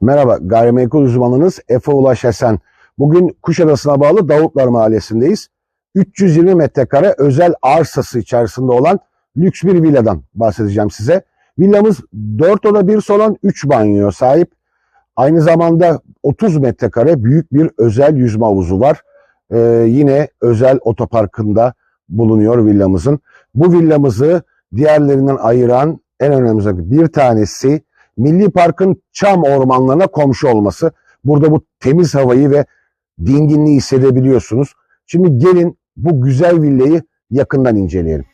Merhaba, gayrimenkul uzmanınız Efe Ulaş Esen. Bugün Kuşadası'na bağlı Davutlar Mahallesi'ndeyiz. 320 metrekare özel arsası içerisinde olan lüks bir villadan bahsedeceğim size. Villamız 4 oda 1 salon 3 banyo sahip. Aynı zamanda 30 metrekare büyük bir özel yüzme havuzu var. Ee, yine özel otoparkında bulunuyor villamızın. Bu villamızı diğerlerinden ayıran en önemli bir tanesi Milli Park'ın çam ormanlarına komşu olması. Burada bu temiz havayı ve dinginliği hissedebiliyorsunuz. Şimdi gelin bu güzel villayı yakından inceleyelim.